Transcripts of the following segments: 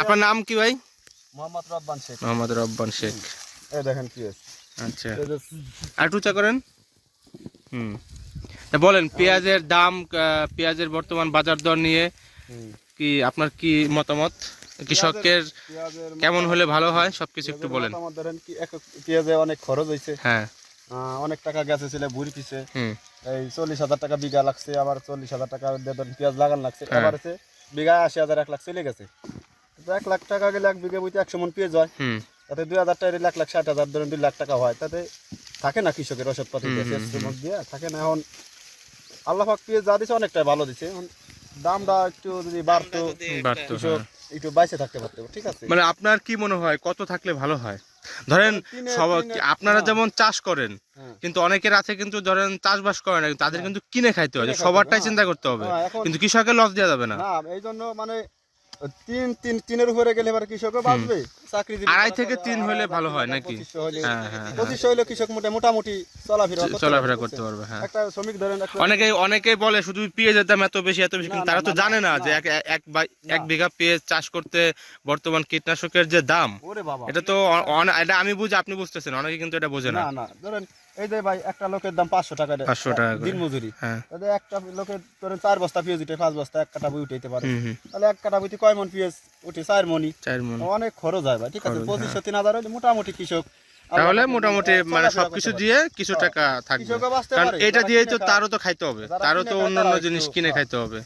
আপনার নাম কি ভাই? মোহাম্মদ রব্বান শেখ। মোহাম্মদ রব্বান শেখ। এই দেখেন কি আচ্ছা। আর উঁচা করেন। হুম। বলেন পেঁয়াজের দাম পেঁয়াজের বর্তমান বাজার দর নিয়ে কি আপনার কি মতামত? কৃষকের কেমন হলে ভালো হয়? সবকিছু একটু বলেন। পেঁয়াজে অনেক খরচ হয়েছে হ্যাঁ। অনেক টাকা গেছে ছিল বুড়ি পিছে। এই চল্লিশ হাজার টাকা বিঘা লাগছে আবার চল্লিশ হাজার টাকা পেঁয়াজ লাগান লাগছে। হ্যাঁ। এবার হচ্ছে বিঘা আশি হাজার এক লাখ চলে গেছে। এক লাখ টাকা গেলে এক বিঘা বইতে একশো মন পেঁয়াজ হয়। তাতে দুই হাজার টাকা এক লাখ ষাট হাজার ধরেন দুই লাখ টাকা হয়। তাতে থাকে না কৃষকের ওষুধপাতি দিয়ে থাকে না। এখন আল্লাহ পাক পেঁয়াজ যা দিছে অনেকটাই ভালো দিছে। এখন দামটা একটু যদি বাড়তো কৃষক হ্যাঁ। একটু বাইসে থাকতে পারতো ঠিক আছে? মানে আপনার কি মনে হয় কত থাকলে ভালো হয়? ধরেন আপনারা হ্যাঁ। যেমন চাষ করেন হ্যাঁ। কিন্তু অনেকের আছে কিন্তু ধরেন চাষবাস করে না তাদের কিন্তু কিনে খাইতে হবে সবারটাই চিন্তা করতে হবে। হ্যাঁ, কিন্তু কৃষকের লস দেওয়া যাবে না। এই জন্য মানে তিন তিন তিনের উপরে গেলে এবার কৃষকও বাঁচবে। আড়াই থেকে তিন হলে ভালো হয় নাকি? হ্যাঁ, হ্যাঁ, পঁচিশশো হলে কৃষক মোটামুটি চলাফেরা চলাফেরা করতে পারবে হ্যাঁ। একটা শ্রমিক ধরেন অনেকেই অনেকেই বলে শুধু পেঁয়াজের দাম এত বেশি এত বেশি কিন্তু তারা তো জানে না যে এক এক এক বিঘা পেঁয়াজ চাষ করতে বর্তমান কীটনাশকের যে দাম এটা তো এটা আমি বুঝি আপনি বুঝতেছেন অনেকে কিন্তু এটা বোঝে না। ধরেন এই যে ভাই একটা লোকের দাম পাঁচশো টাকা দেয়, 500 টাকা দিন মজুরি। হ্যাঁ। তাহলে একটা লোকের ধরেন চার বস্তা পেঁয়াজ উঠে পাঁচ বস্তা এক কাটা বই উঠাইতে পারে। তাহলে এক কাটা বইতে কয় মন পেঁয়াজ উঠে? চার মনি চার মন। অনেক খরচ হয় ভাই ঠিক আছে? পঁচিশশো তিন হাজার হলে মোটামুটি কৃষক তাহলে মোটামুটি মানে সবকিছু দিয়ে কিছু হ্যাঁ। টাকা থাকবে। কারণ এটা দিয়েই তো তারও তো খাইতে হবে। তারও তো অন্য অন্যান্য জিনিস কিনে হ্যাঁ। খাইতে হবে।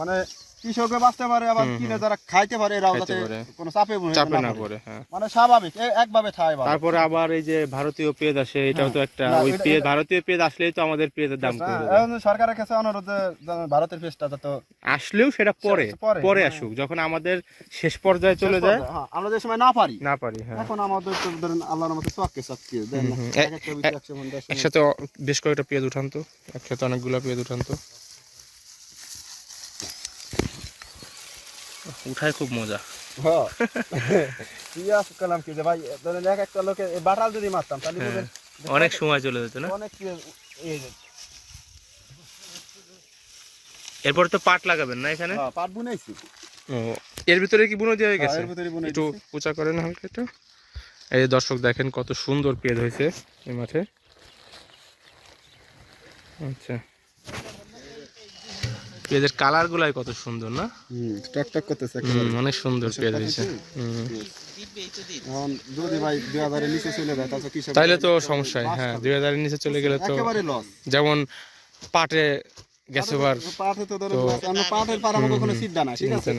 মানে কৃষকও বাঁচতে পারে আবার কিনে যারা খাইতে পারে এরাও যাতে কোনো চাপে চাপে না পড়ে। হ্যাঁ। মানে স্বাভাবিক একভাবে খায় তারপরে আবার এই যে ভারতীয় পেঁয়াজ আসে এটাও তো একটা ওই পেঁয়াজ ভারতীয় পেঁয়াজ আসলেই তো আমাদের পেঁয়াজের দাম হ্যাঁ, কমে এখন সরকারের কাছে অনুরোধ যে ভারতের পেস্টটা তো আসলেও সেটা পরে পরে, হ্যাঁ। আসুক যখন আমাদের শেষ পর্যায়ে চলে যায়। হ্যাঁ, আমরা যে সময় না পারি না পারি হ্যাঁ। এখন আমাদের তো ধরেন আল্লাহর মতো চক্কে চক্কে দেন মন, মন। একসাথে বেশ কয়েকটা পেঁয়াজ উঠান তো একসাথে অনেকগুলো পেঁয়াজ উঠান তো। উঠায় খুব মজা। হ্যাঁ। কি যে ভাই ধরেন এক একটা লোকে বাটাল যদি মারতাম তাহলে হ্যাঁ। অনেক সময় চলে যেত না? অনেক এরপর তো পাট লাগাবেন না এখানে? হ্যাঁ, পাট বুনেছি। ও, এর ভিতরে কি বুনো দেওয়া হ্যাঁ, গেছে? ভিতরে বুনে একটু। উঁচা করেন হালকা একটু। এই দর্শক দেখেন কত সুন্দর পেঁয়াজ হয়েছে এই মাঠে। আচ্ছা। পেঁয়াজের কালার গুলাই কত সুন্দর না? হুম, টকটক করতেছে অনেক সুন্দর দর্শক পেঁয়াজ হয়েছে। তাইলে তো সমস্যা হ্যাঁ দুই হাজারের নিচে চলে গেলে তো যেমন পাটে গেছে বার। পাটে তো তো- loss, আমরা পাটের পার আমাকে কোনো সিদ্ধা নাই ঠিক আছে?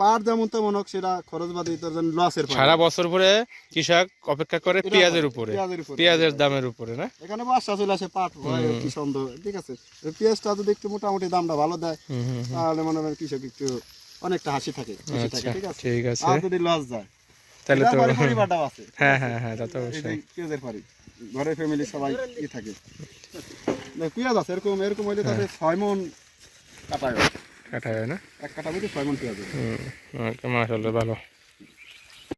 পাট যেমন তেমন হোক সেটা খরচ বাদে তোর জন্য লসের পার সারা বছর ভরে কৃষক অপেক্ষা করে পেঁয়াজের উপরে। পেঁয়াজের দামের উপরে না? এখানে বাসা চলে আসে পাট হয় কি সন্দেহ ঠিক আছে? পেঁয়াজটা যদি একটু মোটামুটি দামটা ভালো দেয়। তাহলে মনে হয় কৃষক একটু অনেকটা হাসি থাকে আচ্ছা ঠিক আছে? ঠিক আছে। আর যদি লস যায় তাহলে তো পরিবারটাও আছে। হ্যাঁ হ্যাঁ হ্যাঁ তা তো অবশ্যই। পেঁয়াজের পারি ঘরের ফ্যামিলি সবাই ই থাকে। না, পেঁয়াজ আছে এরকম এরকম হইলে তাহলে ছয় মন হয়। কাটা হয় না? এক কাটা বুঝি ছয় মন পেঁয়াজ মাছ হলে ভালো।